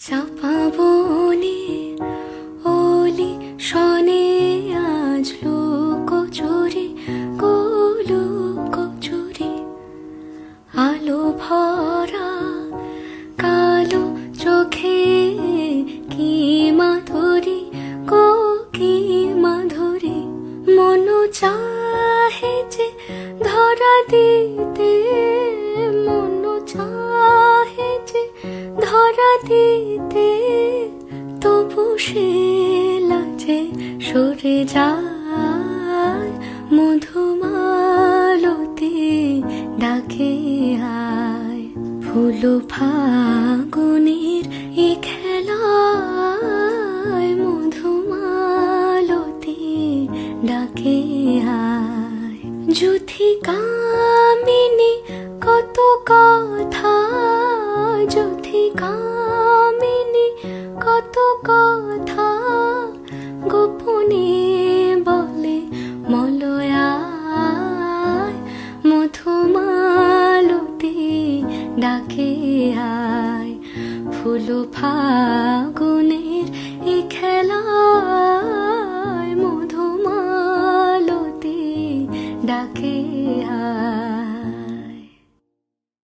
চাপা বনে ওলি শনে আজ লোক চুরি গোলো কচুরি আলো ভরা, কালো চোখে কি মাধুরী, গো কি মাধুরী। মন চাহে যে ধরা দিতে দিতে তবু সে লাজে সরে যায় মধুমালতি ডাকে আয়। ফুল ফাগুনের এ খেলায় মধুমালতি ডাকে আয়। যুথি কামিনী কত কথা কত কথা গোপনে বলে মলয়ায় মধুমালতি ডাকে আয়। ফুল ফাগুনের এই খেলায় মধুমালতি ডাকে আয়।